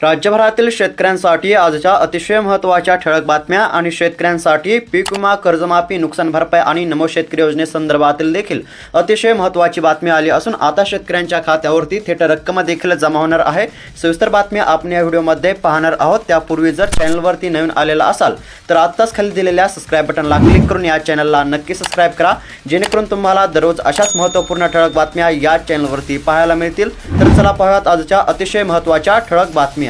राज्यभरातील शेतकऱ्यांसाठी आजच्या अतिशय महत्त्वाच्या ठळक बातम्या आणि शेतकऱ्यांसाठी पीक विमा कर्जमाफी नुकसान भरपाई आणि नमो शेतकरी योजनेसंदर्भातील देखील अतिशय महत्त्वाची बातमी आली असून आता शेतकऱ्यांच्या खात्यावरती थेट रक्कम देखील जमा होणार आहे. सविस्तर बातमी आपण या व्हिडिओमध्ये पाहणार आहोत. त्यापूर्वी जर चॅनलवरती नवीन आलेला असाल तर आत्ताच खाली दिलेल्या सबस्क्राईब बटनला क्लिक करून या चॅनलला नक्की सबस्क्राईब करा. जेणेकरून तुम्हाला दररोज अशाच महत्त्वपूर्ण ठळक बातम्या या चॅनलवरती पाहायला मिळतील. तर चला पाहूयात आजच्या अतिशय महत्त्वाच्या ठळक बातम्या.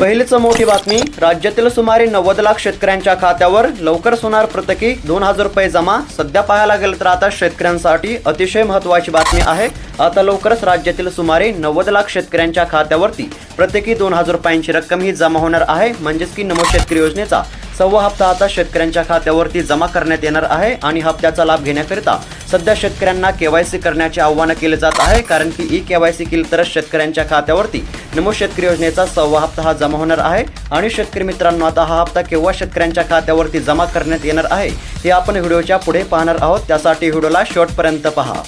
पहिलीच मोठी बातमी राज्यातील सुमारे नव्वद लाख शेतकऱ्यांच्या खात्यावर लवकरच होणार प्रत्येकी दोन हजार रुपये जमा. सध्या पाहायला गेलं तर आता शेतकऱ्यांसाठी अतिशय महत्त्वाची बातमी आहे. आता लवकरच राज्यातील सुमारे नव्वद लाख शेतकऱ्यांच्या खात्यावरती प्रत्येकी दोन हजार रुपयांची रक्कम ही जमा होणार आहे. म्हणजेच की नमो शेतकरी योजनेचा सव्वा हप्ता आता शेतकऱ्यांच्या खात्यावरती जमा करण्यात येणार आहे आणि हप्त्याचा लाभ घेण्याकरिता सध्या शेतकऱ्यांना केवायसी करण्याचे आव्हान केले जात आहे कारण की ई केवायसी केली तरच शेतकऱ्यांच्या खात्यावरती नमो शेतकरी योजनेचा सव्वा हप्ता हा जमा होणार आहे. आणि शेतकरी मित्रांनो आता हा हप्ता केव्हा शेतकऱ्यांच्या खात्यावरती जमा करण्यात येणार आहे हे आपण व्हिडिओच्या पुढे पाहणार आहोत. त्यासाठी व्हिडिओला शेवटपर्यंत पहा.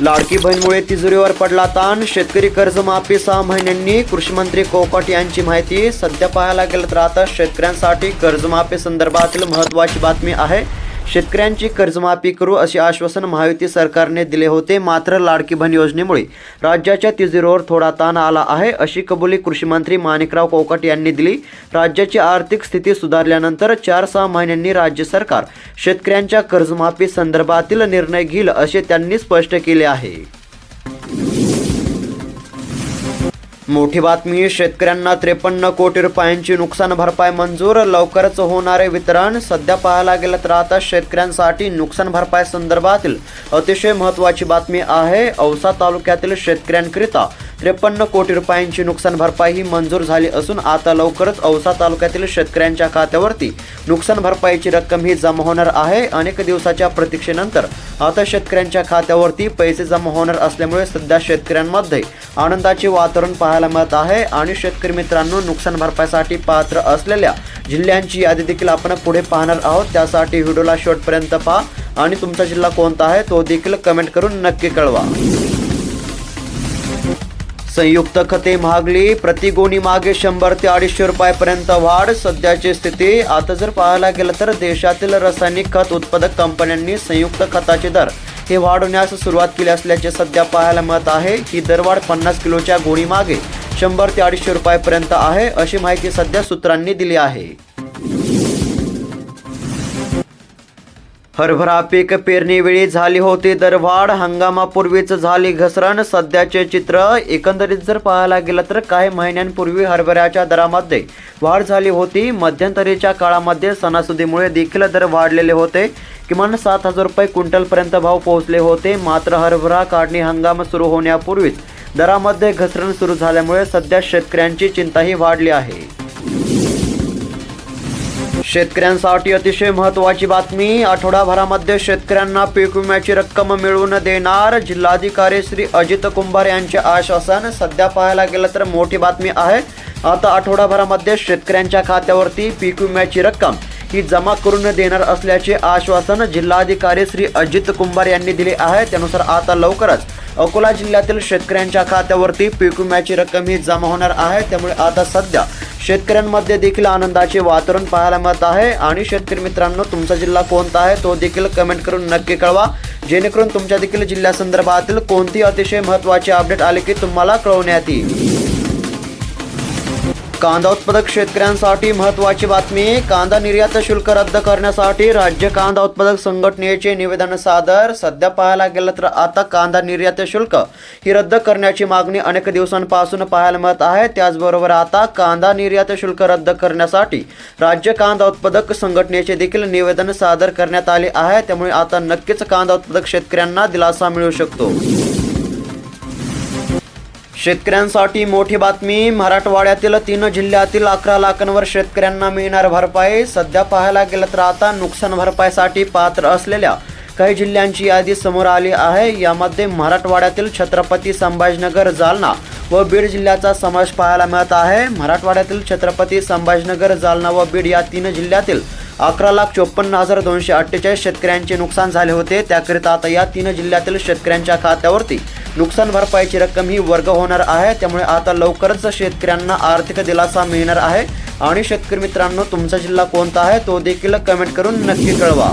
लाडकी बहीणमुळे तिजोरीवर पडला ताण. शेतकरी कर्जमाफी सहा महिन्यांनी. कृषीमंत्री कोकट यांची माहिती. सध्या पाहायला गेलं तर आता शेतकऱ्यांसाठी कर्जमाफी संदर्भातील महत्त्वाची बातमी आहे. शेतकऱ्यांची कर्जमाफी करू असे आश्वासन महायुती सरकारने दिले होते मात्र लाडकी बहीण योजनेमुळे राज्याच्या तिजोरीवर थोडा ताण आला आहे अशी कबुली कृषी मंत्री माणिकराव कोकट यांनी दिली. राज्याची आर्थिक स्थिती सुधारल्यानंतर चार सहा महिन्यांनी राज्य सरकार शेतकऱ्यांच्या कर्जमाफी संदर्भातील निर्णय घेईल असे त्यांनी स्पष्ट केले आहे. मोठी बातमी शेतकऱ्यांना त्रेपन्न कोटी रुपयांची नुकसान भरपाई मंजूर लवकरच होणारे वितरण सध्या पाहायला गेलं तर आता शेतकऱ्यांसाठी नुकसान भरपाई संदर्भातील अतिशय महत्त्वाची बातमी आहे. औसा तालुक्यातील शेतकऱ्यांकरिता त्रेपन्न कोटी रुपयांची नुकसान भरपाई ही मंजूर झाली असून आता लवकरच औसा तालुक्यातील शेतकऱ्यांच्या खात्यावरती नुकसान भरपाईची रक्कम ही जमा होणार आहे. अनेक दिवसाच्या प्रतीक्षेनंतर आता शेतकऱ्यांच्या खात्यावरती पैसे जमा होणार असल्यामुळे सध्या शेतकऱ्यांमध्ये आनंदाचे वातावरण पाहायला पाहायला मिळत आहे. आणि शेतकरी मित्रांनो नुकसान भरपाईसाठी पात्र असलेल्या जिल्ह्यांची यादी देखील आपण पुढे पाहणार आहोत. त्यासाठी व्हिडिओला शेवटपर्यंत पहा. आणि तुमचा जिल्हा कोणता आहे तो देखील कमेंट करून नक्की कळवा. संयुक्त खते महागली प्रति गोणी मागे शंभर ते अडीचशे रुपयापर्यंत वाढ. सध्याची स्थिती आता जर पाहायला गेलं तर देशातील रासायनिक खत उत्पादक कंपन्यांनी संयुक्त खताचे दर हे वाढवण्यास सुरुवात केली असल्याचे सध्या पाहायला मिळत आहे ही दरवाढ पन्नास किलोच्या गोळीमागे शंभर ते अडीचशे रुपयापर्यंत आहे अशी माहिती सध्या सूत्रांनी दिली आहे. हरभरा पीक पेरणीवेळी झाली होती. दरवाढ हंगामापूर्वीच झाली. घसरण सध्याचे चित्र एकंदरीत जर पाहायला गेलं तर काही महिन्यांपूर्वी हरभऱ्याच्या दरामध्ये वाढ झाली होती. मध्यंतरीच्या काळामध्ये सणासुदीमुळे देखील दर वाढलेले होते. किमान सात हजार रुपये क्विंटलपर्यंत भाव पोहोचले होते. मात्र हरभरा काढणी हंगाम सुरू होण्यापूर्वीच दरामध्ये घसरण सुरू झाल्यामुळे सध्या शेतकऱ्यांची चिंताही वाढली आहे. शेतकऱ्यांसाठी अतिशय महत्त्वाची बातमी. आठवडाभरामध्ये शेतकऱ्यांना पीक विम्याची रक्कम मिळवून देणार जिल्हाधिकारी श्री अजित कुंभार यांचे आश्वासन. सध्या पाहायला गेलं तर मोठी बातमी आहे. आता आठवडाभरामध्ये शेतकऱ्यांच्या खात्यावरती पीक विम्याची रक्कम ही जमा करून देणार असल्याचे आश्वासन जिल्हाधिकारी श्री अजित कुंभार यांनी दिले आहे. त्यानुसार आता लवकरच अकोला जिल्ह्यातील शेतकऱ्यांच्या खात्यावरती पीक विम्याची रक्कम ही जमा होणार आहे. त्यामुळे आता सध्या शेतकऱ्यांमध्ये देखील आनंदाचे वातावरण पाहायला मिळत आहे. आणि शेतकरी मित्रांनो तुमचा जिल्हा कोणता आहे तो देखील कमेंट करून नक्की कळवा. जेणेकरून तुमच्या देखील जिल्ह्यासंदर्भातील कोणती अतिशय महत्त्वाचे अपडेट आले की तुम्हाला कळवण्यात येईल. कांदा उत्पादक शेतकऱ्यांसाठी महत्त्वाची बातमी. कांदा निर्यात शुल्क रद्द करण्यासाठी राज्य कांदा उत्पादक संघटनेचे निवेदन सादर. सध्या पाहायला गेलं तर आता कांदा निर्यात शुल्क ही रद्द करण्याची मागणी अनेक दिवसांपासून पाहायला मिळत आहे. त्याचबरोबर आता कांदा निर्यात शुल्क रद्द करण्यासाठी राज्य कांदा उत्पादक संघटनेचे देखील निवेदन सादर करण्यात आले आहे. त्यामुळे आता नक्कीच कांदा उत्पादक शेतकऱ्यांना दिलासा मिळू शकतो. शेतकऱ्यांसाठी मोठी बातमी मराठवाड्यातील तीन जिल्ह्यातील अकरा लाखांवर शेतकऱ्यांना मिळणार भरपाई. सध्या पाहायला गेलं तर आता नुकसान भरपाईसाठी पात्र असलेल्या काही जिल्ह्यांची यादी समोर आली आहे. यामध्ये मराठवाड्यातील छत्रपती संभाजीनगर जालना व बीड जिल्ह्याचा समावेश पाहायला मिळत आहे. मराठवाड्यातील छत्रपती संभाजीनगर जालना व बीड या तीन जिल्ह्यातील अकरा लाख चोपन्न हजार दोनशे अठ्ठेचाळीस शेतकऱ्यांचे नुकसान झाले होते. त्याकरिता आता या तीन जिल्ह्यातील शेतकऱ्यांच्या खात्यावरती नुकसान भरपाईची रक्कम ही वर्ग होणार आहे. त्यामुळे आता लवकरच शेतकऱ्यांना आर्थिक दिलासा मिळणार आहे. आणि शेतकरी मित्रांनो तुमचा जिल्हा कोणता आहे तो देखील कमेंट करून नक्की कळवा.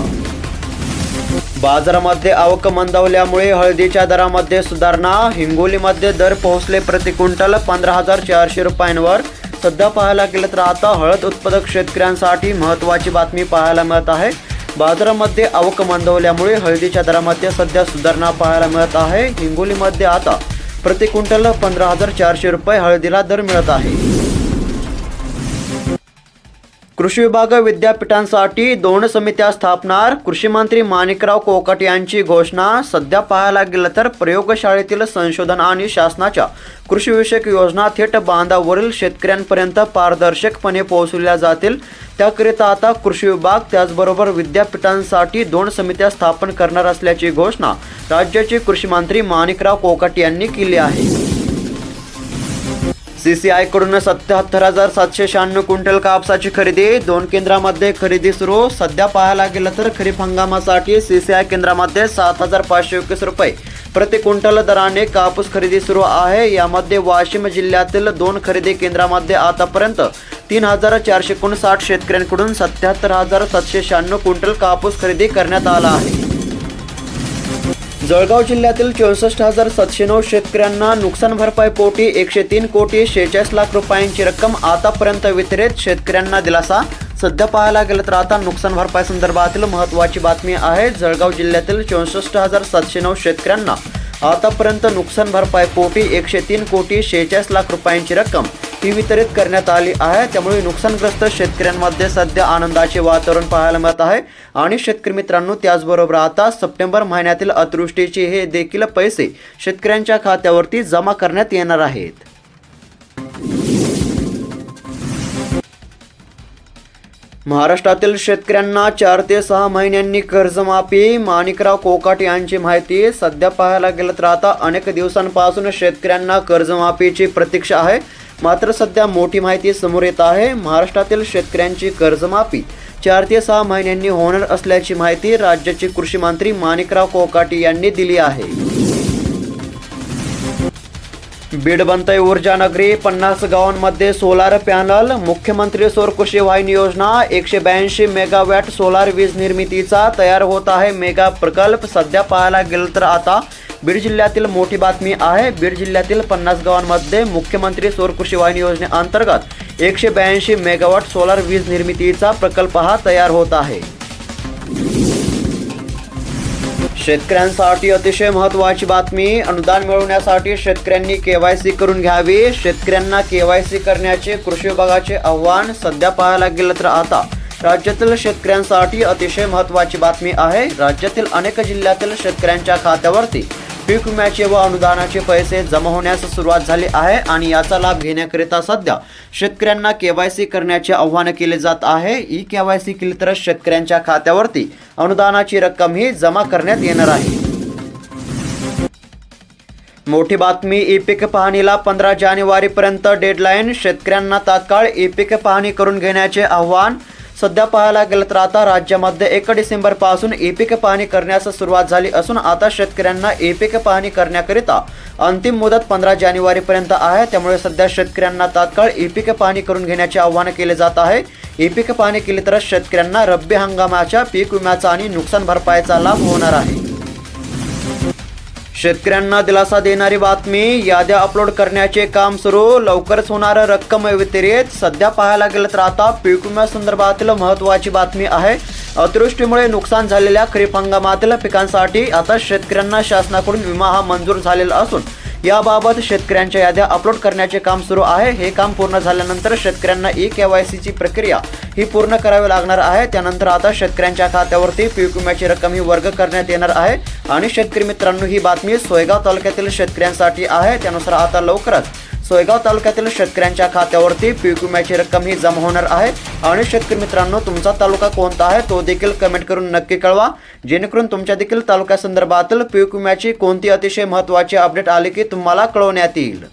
बाजारामध्ये आवक मंदावल्यामुळे हळदीच्या दरामध्ये सुधारणा हिंगोलीमध्ये दर पोहोचले प्रति क्विंटल पंधरा हजार चारशे रुपयांवर. सध्या पाहायला गेलं तर आता हळद उत्पादक शेतकऱ्यांसाठी महत्त्वाची बातमी पाहायला मिळत आहे. बाजारामध्ये आवक मंदवल्यामुळे हळदीच्या दरामध्ये सध्या सुधारणा पाहायला मिळत आहे. हिंगोलीमध्ये आता प्रति क्विंटल पंधरा हजार चारशे रुपये हळदीला दर मिळत आहे. कृषी विभाग विद्यापीठांसाठी दोन समित्या स्थापणार. कृषी मंत्री माणिकराव कोकट यांची घोषणा. सध्या पाहायला गेलं तर प्रयोगशाळेतील संशोधन आणि शासनाच्या कृषीविषयक योजना थेट बांधावरील शेतकऱ्यांपर्यंत पारदर्शकपणे पोहोचवल्या जातील. त्याकरिता आता कृषी विभाग त्याचबरोबर विद्यापीठांसाठी दोन समित्या स्थापन करणार असल्याची घोषणा राज्याचे कृषी मंत्री माणिकराव कोकट यांनी केली आहे. सीसीआयकडून सत्याहत्तर हजार सातशे शहाण्णव क्विंटल कापसाची खरेदी. दोन केंद्रामध्ये खरेदी सुरू. सध्या पाहायला गेलं तर खरीप हंगामासाठी सीसीआय केंद्रामध्ये सात हजार पाचशे एकवीस रुपये प्रति क्विंटल दराने कापूस खरेदी सुरू आहे. यामध्ये वाशिम जिल्ह्यातील दोन खरेदी केंद्रामध्ये आतापर्यंत तीन हजार चारशे एकोणसाठ शेतकऱ्यांकडून सत्याहत्तर हजार सातशे शहाण्णव क्विंटल कापूस खरेदी करण्यात आला आहे. जळगाव जिल्ह्यातील चौसष्ट हजार सातशे नऊ शेतकऱ्यांना नुकसान भरपाई पोटी एकशे तीन कोटी शेहेचाळीस लाख रुपयांची रक्कम आतापर्यंत वितरित. शेतकऱ्यांना दिलासा सध्या पाहायला गेलं तर आता नुकसान भरपाई संदर्भातील महत्त्वाची बातमी आहे. जळगाव जिल्ह्यातील चौसष्ट हजार सातशे नऊ शेतकऱ्यांना आतापर्यंत नुकसान भरपाई पोटी एकशे तीन कोटी शेहेचाळीस लाख रुपयांची रक्कम. ही वितरित करण्यात आली आहे. त्यामुळे नुकसानग्रस्त शेतकऱ्यांमध्ये सध्या आनंदाचे वातावरण पाहायला मिळत आहे. आणि शेतकरी मित्रांनो त्याचबरोबर आता सप्टेंबर महिन्यातील अतिवृष्टीचे हे देखील पैसे शेतकऱ्यांच्या खात्यावरती जमा करण्यात येणार आहेत. महाराष्ट्रातील शेतकऱ्यांना चार ते सहा महिन्यांनी कर्जमाफी माणिकराव कोकाट यांची माहिती सध्या पाहायला गेलं तर आता अनेक दिवसांपासून शेतकऱ्यांना कर्जमाफीची प्रतीक्षा आहे. मात्र सध्या मोठी माहिती समोर येत आहे. महाराष्ट्रातील शेतकऱ्यांची कर्जमाफी चार ते सहा महिन्यांनी होणार असल्याची माहिती राज्याचे कृषी मंत्री माणिकराव कोकाटी यांनी दिली आहे. बीड बनतय ऊर्जा नगरी पन्नास गावांमध्ये सोलार पॅनल मुख्यमंत्री सौर कृषी वाहिनी योजना एकशे ब्याऐंशी मेगावॅट सोलार वीज निर्मितीचा तयार होत आहे. मेगा प्रकल्प सध्या पाहायला गेलं तर आता बीड जिल्ह्यातील मोठी बातमी आहे बीड जिल्ह्यातील पन्नास गावांमध्ये मुख्यमंत्री सौर कृषी वाहिनी योजनेअंतर्गत एकशे ब्याऐंशी मेगावॉट सोलार वीज निर्मितीचा प्रकल्प हा तयार होत आहे. शेतकऱ्यांसाठी अतिशय महत्त्वाची बातमी अनुदान मिळवण्यासाठी शेतकऱ्यांनी केवायसी करून घ्यावी. शेतकऱ्यांना केवायसी करण्याचे कृषी विभागाचे आव्हान सध्या पाहायला गेलं तर आता. राज्यातील शेतकऱ्यांसाठी अतिशय महत्त्वाची बातमी आहे. राज्यातील अनेक जिल्ह्यातील शेतकऱ्यांच्या खात्यावरती पीक विम्याचे व अनुदानाचे पैसे जमा होण्यास सुरुवात झाली आहे आणि याचा लाभ घेण्याकरिता सध्या शेतकऱ्यांना केवायसी करण्याचे आव्हान केले जात आहे. ई केवायसी केली तर शेतकऱ्यांच्या खात्यावरती अनुदानाची रक्कम ही जमा करण्यात येणार आहे. मोठी बातमी ई पीक पाहणीला पंधरा जानेवारीपर्यंत डेडलाईन. शेतकऱ्यांना तात्काळ ई पीक पाहणी करून घेण्याचे आव्हान सध्या पाहायला गेलं तर आता राज्यामध्ये एक डिसेंबरपासून ई पाहणी करण्यास सुरुवात झाली असून आता शेतकऱ्यांना ई पाहणी करण्याकरिता अंतिम मुदत पंधरा जानेवारीपर्यंत आहे. त्यामुळे सध्या शेतकऱ्यांना तात्काळ ई पाहणी करून घेण्याचे आवाहन केले जात आहे. ई पाहणी केली तरच शेतकऱ्यांना रब्बी हंगामाच्या पीक विम्याचा आणि नुकसान भरपाईचा लाभ होणार आहे. शेतकऱ्यांना दिलासा देणारी बातमी याद्या अपलोड करण्याचे काम सुरू. लवकरच होणार रक्कम व्यतिरिक्त सध्या पाहायला गेलं तर आता पीक विम्यासंदर्भातील महत्त्वाची बातमी आहे. अतिवृष्टीमुळे नुकसान झालेल्या खरीप हंगामातील पिकांसाठी आता शेतकऱ्यांना शासनाकडून विमा हा मंजूर झालेला असून याबाबत शेतकऱ्यांच्या याद्या अपलोड करण्याचे काम सुरू आहे. हे काम पूर्ण झाल्यानंतर शेतकऱ्यांना ई के वाय सीची प्रक्रिया ही पूर्ण करावी लागणार आहे. त्यानंतर आता शेतकऱ्यांच्या खात्यावरती पीक विम्याची रक्कम ही वर्ग करण्यात येणार आहे. आणि शेतकरी मित्रांनो ही बातमी सोयगाव तालुक्यातील शेतकऱ्यांसाठी आहे. त्यानुसार आता लवकरच सोयगाव तालुक्यातील शेतकऱ्यांच्या खात्यावरती पीक विम्याची रक्कम ही जमा होणार आहे. आणि शेतकरी मित्रांनो तुमचा तालुका कोणता आहे तो देखील कमेंट करून नक्की कळवा. जेणेकरून तुमच्या देखील तालुक्यासंदर्भातील पीक विम्याची कोणती अतिशय महत्त्वाची अपडेट आली की तुम्हाला कळवण्यात येईल.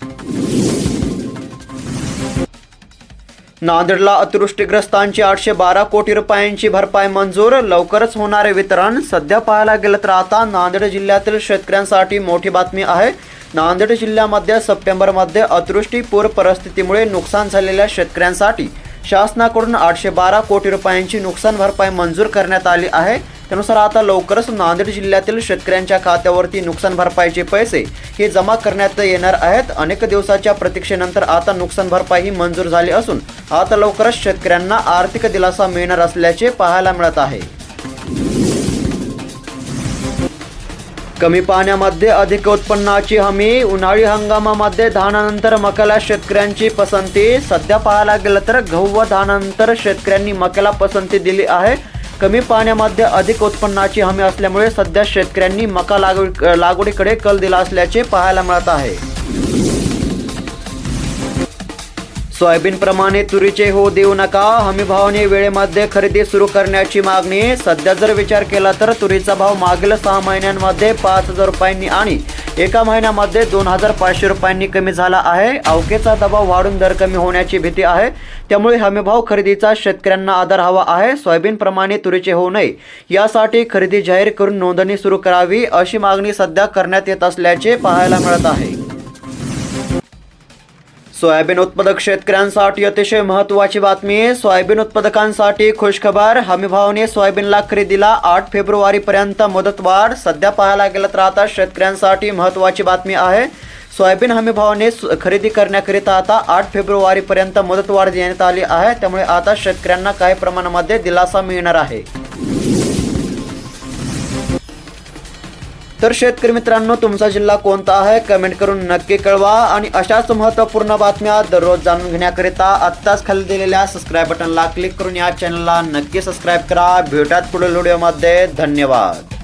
नांदेडला अतिवृष्टीग्रस्तांची आठशे बारा कोटी रुपयांची भरपाई मंजूर. लवकरच होणारे वितरण सध्या पाहायला गेलं तर आता नांदेड जिल्ह्यातील शेतकऱ्यांसाठी मोठी बातमी आहे. नांदेड जिल्ह्यामध्ये सप्टेंबरमध्ये अतिवृष्टी पूर परिस्थितीमुळे नुकसान झालेल्या शेतकऱ्यांसाठी शासनाकडून आठशे बारा कोटी रुपयांची नुकसान भरपाई मंजूर करण्यात आली आहे. त्यानुसार आता लवकरच नांदेड जिल्ह्यातील शेतकऱ्यांच्या खात्यावरती नुकसान भरपाईचे पैसे हे जमा करण्यात येणार आहेत. अनेक दिवसाच्या प्रतीक्षेनंतर आता नुकसान भरपाई ही मंजूर झाली असून आता लवकरच शेतकऱ्यांना आर्थिक दिलासा मिळणार असल्याचे पाहायला मिळत आहे. कमी पाण्यामध्ये अधिक उत्पन्नाची हमी उन्हाळी हंगामामध्ये धानानंतर मक्याला शेतकऱ्यांची पसंती. सध्या पाहायला गेलं तर गहू व धानानंतर शेतकऱ्यांनी मक्याला पसंती दिली आहे. कमी पाण्यामध्ये अधिक उत्पन्नाची हमी असल्यामुळे सध्या शेतकऱ्यांनी मका लागवड लागवडीकडे कल दिला असल्याचे पाहायला मिळत आहे. सोयाबीन प्रमाणे तुरीचे हो देऊ नका. हमी भावाने वेळेमध्ये खरेदी सुरू करण्याची मागणी. सध्या जर विचार केला तर तुरीचा भाव मागील सहा महिन्यांमध्ये पाच हजार रुपयांनी आणि एका महिन्यामध्ये दोन हजार पाचशे रुपयांनी कमी झाला आहे. अवकेचा दबाव वाढून दर कमी होण्याची भीती आहे. त्यामुळे हमीभाव खरेदीचा शेतकऱ्यांना आधार हवा आहे. सोयाबीन प्रमाणे तुरीचे होऊ नये. यासाठी खरेदी जाहीर करून नोंदणी सुरू करावी अशी मागणी सध्या करण्यात येत असल्याचे पाहायला मिळत आहे. सोयाबीन उत्पादक शेतकऱ्यांसाठी अतिशय महत्त्वाची बातमी. सोयाबीन उत्पादकांसाठी खुशखबर. हमीभावने सोयाबीनला खरेदीला आठ फेब्रुवारीपर्यंत मुदतवाढ सध्या पाहायला गेलं तर आता शेतकऱ्यांसाठी महत्त्वाची बातमी आहे. सोयाबीन हमीभावाने खरेदी करण्याकरिता आता आठ फेब्रुवारीपर्यंत मुदतवाढ देण्यात आली आहे. त्यामुळे आता शेतकऱ्यांना काही प्रमाणामध्ये दिलासा मिळणार आहे. तर शेतकरी मित्रांनो तुमचा जिल्हा कोणता आहे? कमेंट करून नक्की कळवा. आणि अशाच महत्त्वपूर्ण बातम्या दररोज जाणून घेण्याकरिता आत्ताच खाली दिलेल्या सबस्क्राईब बटनला क्लिक करून या चॅनलला नक्की सबस्क्राईब करा. भेटात पुढील व्हिडिओमध्ये धन्यवाद.